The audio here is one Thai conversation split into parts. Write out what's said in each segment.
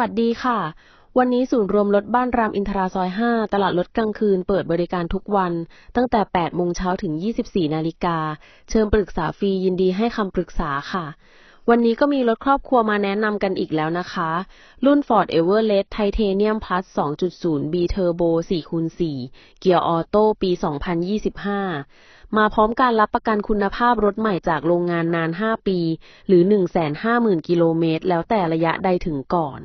สวัสดีค่ะ วันนี้ศูนย์รวมรถบ้านรามอินทราซอย 5 ตลาดรถกลางคืนเปิดบริการทุกวัน ตั้งแต่ 8 โมงเช้าถึง 24 นาฬิกา เชิญปรึกษาฟรียินดีให้คำปรึกษาค่ะ วันนี้ก็มีรถครอบครัวมาแนะนำกันอีกแล้วนะคะ รุ่น Ford Everest Titanium Plus 2.0 B Turbo 4x4 เกียร์ออโต้ปี 2025มาพร้อมการรับประกันคุณภาพรถใหม่จากโรงงานนาน 5 ปี หรือ 150,000 กิโลเมตร แล้วแต่ระยะใดถึงก่อน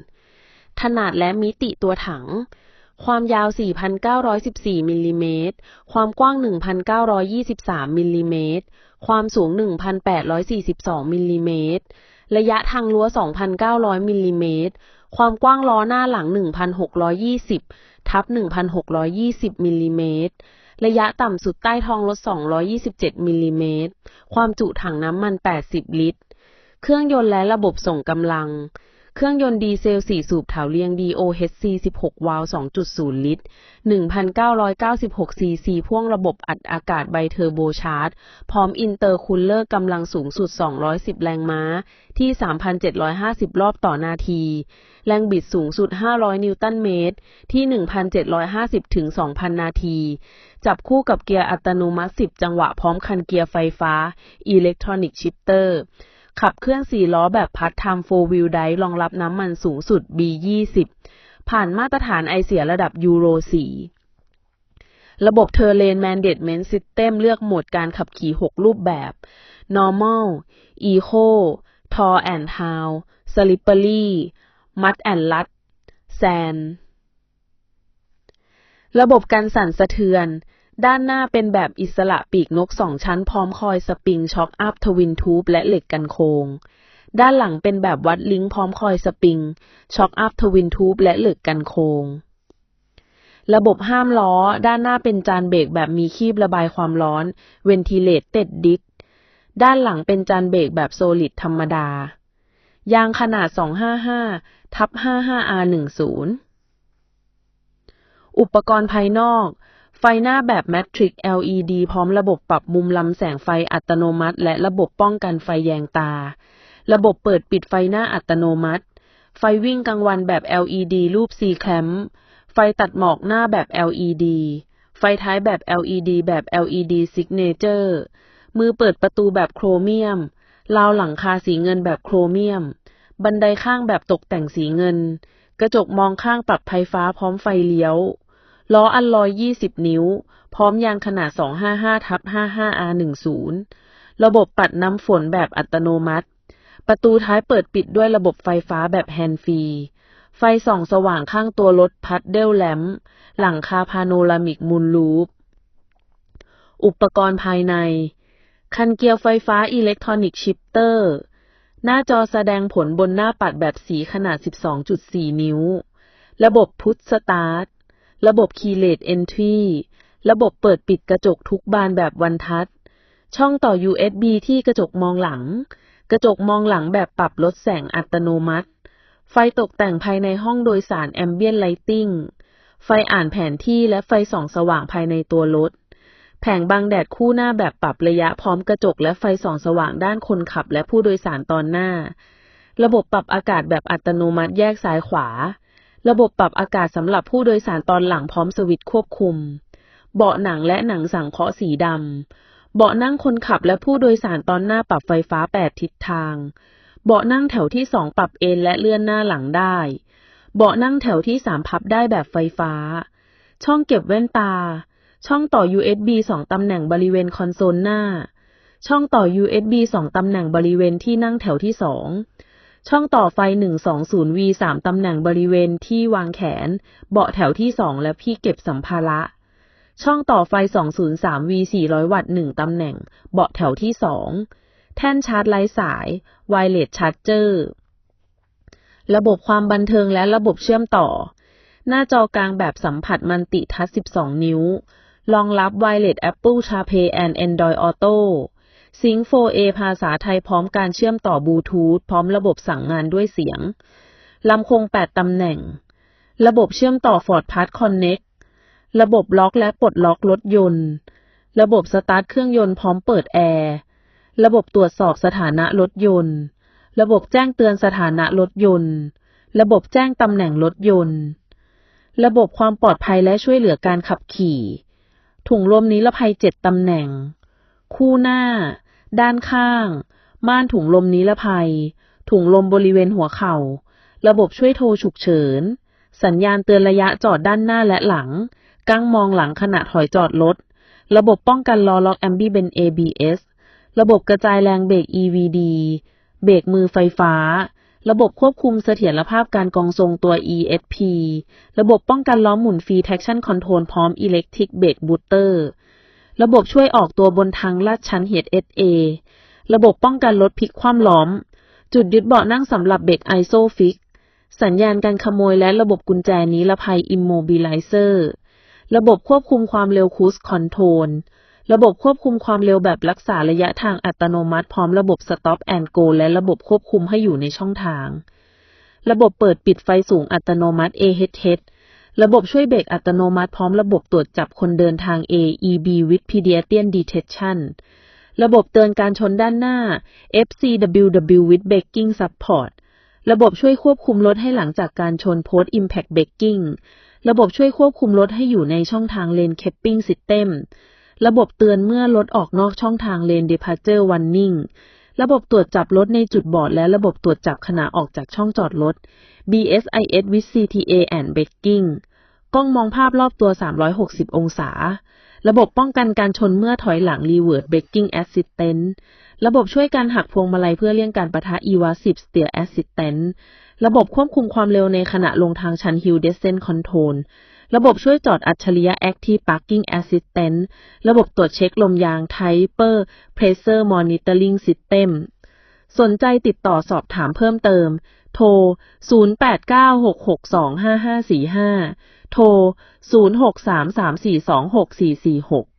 ขนาดและมิติตัวถัง ความยาว 4,914 มิลลิเมตร ความกว้าง 1,923 มิลลิเมตร ความสูง 1,842 มิลลิเมตร ระยะทางรั้ว 2,900 มิลลิเมตร ความกว้างล้อหน้าหลัง 1,620 ทับ 1,620 มิลลิเมตรระยะต่ำสุดใต้ท้องรถ 227 มิลลิเมตร ความจุถังน้ำมัน 80 ลิตร เครื่องยนต์และระบบส่งกำลัง เครื่องยนต์ดีเซล 4 สูบเถาเลียง DOHC 16 วาล์ว 2.0 ลิตร 1,996 ซีซี พ่วงระบบอัดอากาศไบเทอร์โบชาร์จ พร้อมอินเตอร์คูลเลอร์กำลังสูงสุด 210 แรงม้า ที่ 3,750 รอบต่อนาที แรงบิดสูงสุด 500 นิวตันเมตร ที่ 1,750 ถึง 2,000 นาที จับคู่กับเกียร์อัตโนมัติ 10 จังหวะพร้อมคันเกียร์ไฟฟ้า Electronic Shifter ขับเคลื่อน4ล้อแบบพัดทำ4 Wheel Drive รองรับน้ำมันสูงสุด B20 ผ่านมาตรฐานไอเสียระดับยูโร 4 ระบบ Terrain Management System เลือกโหมดการขับขี่ 6 รูปแบบ Normal Eco Tour and Town Slippery Mud and Rut Sand ระบบกันสั่นสะเทือน ด้านหน้าเป็นแบบอิสระปีกนกสองชั้นพร้อมคอยสปริงช็อคอัพทวินทูบและเหล็กกันโค้งด้านหลังเป็นแบบวัดลิงก์พร้อมคอยสปริงช็อคอัพทวินทูบและเหล็กกันโค้งระบบห้ามล้อ ด้านหน้าเป็นจานเบรกแบบมีคีบระบายความร้อน Ventilated Disc ด้านหลังเป็นจานเบรกแบบโซลิดธรรมดา ยางขนาด 255ทับ 55R10 อุปกรณ์ภายนอก ไฟหน้าแบบ Matrix LED พร้อมระบบปรับมุมลำแสงไฟอัตโนมัติ และระบบป้องกันไฟแยงตา ระบบเปิดปิดไฟหน้าอัตโนมัติ ไฟวิ่งกลางวันแบบ LED รูป C clamp ไฟตัดหมอกหน้าแบบ LED ไฟท้ายแบบ LED แบบ LED Signature มือเปิดประตูแบบโครเมียม ราวหลังคาสีเงินแบบโครเมียม บันไดข้างแบบตกแต่งสีเงิน กระจกมองข้างปรับไฟฟ้าพร้อมไฟเลี้ยว ล้ออัลลอย 20 นิ้ว พร้อมยางขนาด 255ทับ 55R10 ระบบปัดน้ำฝนแบบอัตโนมัติ ประตูท้ายเปิดปิดด้วยระบบไฟฟ้าแบบแฮนด์ฟรี ไฟส่องสว่างข้างตัวรถพัดเดลแลมหลังคาพาโนรามิกมูลลูป อุปกรณ์ภายใน คันเกียร์ไฟฟ้าอิเล็กทรอนิกชิปเตอร์ หน้าจอแสดงผลบนหน้าปัดแบบสีขนาด 12.4 นิ้ว ระบบพุทสตาร์ท ระบบ Keyless Entry ระบบเปิดปิดกระจกทุกบานแบบวันทัช ช่องต่อ USB ที่กระจกมองหลัง กระจกมองหลังแบบปรับลดแสงอัตโนมัติ ไฟตกแต่งภายในห้องโดยสาร Ambient Lighting ไฟอ่านแผนที่และไฟส่องสว่างภายในตัวรถ แผงบังแดดคู่หน้าแบบปรับระยะพร้อมกระจกและไฟส่องสว่างด้านคนขับและผู้โดยสารตอนหน้า ระบบปรับอากาศแบบอัตโนมัติแยกซ้ายขวา ระบบปรับอากาศสำหรับผู้โดยสารตอนหลังพร้อมสวิตช์ควบคุม เบาะหนังและหนังสังเคราะห์สีดำ เบาะนั่งคนขับและผู้โดยสารตอนหน้าปรับไฟฟ้า 8 ทิศทาง เบาะนั่งแถวที่ 2 ปรับเอนและเลื่อนหน้าหลังได้ เบาะนั่งแถวที่ 3 พับได้แบบไฟฟ้า ช่องเก็บแว่นตา ช่องต่อ USB 2 ตำแหน่งบริเวณคอนโซลหน้า ช่องต่อ USB 2 ตำแหน่งบริเวณที่นั่งแถวที่ 2 ช่องต่อไฟ 120V 3ตำแหน่งบริเวณที่วางแขน เบาะแถวที่ 2 และที่เก็บสัมภาระ ช่องต่อไฟ 203V 400 วัตต์ 1 ตำแหน่ง เบาะแถวที่ 2 แท่นชาร์จไร้สาย Wireless Charger ระบบความบันเทิงและระบบเชื่อมต่อ หน้าจอกลางแบบสัมผัสมันติทัช 12 นิ้ว รองรับ Wireless Apple CarPlay and Android Auto Sync 4A ภาษาไทยพร้อมการเชื่อมต่อบลูทูธพร้อมระบบสั่งงานด้วยเสียง ลำโพง8ตำแหน่ง ระบบเชื่อมต่อ Ford Pass Connect ระบบล็อกและปลดล็อกรถยนต์ ระบบสตาร์ทเครื่องยนต์พร้อมเปิดแอร์ ระบบตรวจสอบสถานะรถยนต์ ระบบแจ้งเตือนสถานะรถยนต์ ระบบแจ้งตำแหน่งรถยนต์ ระบบความปลอดภัยและช่วยเหลือการขับขี่ ถุงลมนิรภัยเจ็ดตำแหน่ง คู่หน้า ด้านข้าง ม่านถุงลมนิรภัย ถุงลมบริเวณหัวเข่า ระบบช่วยโทรฉุกเฉิน สัญญาณเตือนระยะจอดด้านหน้าและหลัง กั้งมองหลังขณะถอยจอดรถ ระบบป้องกันล้อล็อกแอมบิเบน ABS ระบบกระจายแรงเบรก EVD เบรกมือไฟฟ้า ระบบควบคุมเสถียรภาพการกองทรงตัว ESP ระบบป้องกันล้อหมุนฟรี traction control พร้อม electric brake booster ระบบช่วยออกตัวบนทางลาดชัน HSA ระบบป้องกันรถพลิกคว่ำล้อม จุดยึดเบาะนั่งสำหรับเบรก ISOFIX สัญญาณการขโมยและระบบกุญแจนิรภัย Immobilizer ระบบควบคุมความเร็ว Cruise Control ระบบควบคุมความเร็วแบบรักษาระยะทางอัตโนมัติพร้อมระบบ Stop and Go และระบบควบคุมให้อยู่ในช่องทาง ระบบเปิดปิดไฟสูงอัตโนมัติ AHH ระบบช่วยเบรกอัตโนมัติพร้อมระบบตรวจจับคนเดินทาง AEB with Pedestrian Detection ระบบเตือนการชนด้านหน้า FCWW with Braking Support ระบบช่วยควบคุมรถให้หลังจากการชน Post Impact Braking ระบบช่วยควบคุมรถให้อยู่ในช่องทาง Lane Keeping System ระบบเตือนเมื่อรถออกนอกช่องทาง Lane Departure Warning ระบบตรวจจับรถในจุดบอดและระบบตรวจจับขณะออกจากช่องจอดรถ BSIS with CTA and Braking กล้องมองภาพรอบตัว 360 องศา ระบบป้องกันการชนเมื่อถอยหลัง Reverse Braking Assistant ระบบช่วยการหักพวงมาลัยเพื่อเลี่ยงการปะทะ Evasive Steer Assistant ระบบควบคุมความเร็วในขณะลงทางชัน Hill Descent Control ระบบช่วยจอดอัจฉริยะ Active Parking Assistant ระบบตรวจเช็คลมยาง Typer Pressure Monitoring System สนใจติดต่อสอบถามเพิ่มเติม โทร 0896625545 โทร 0633426446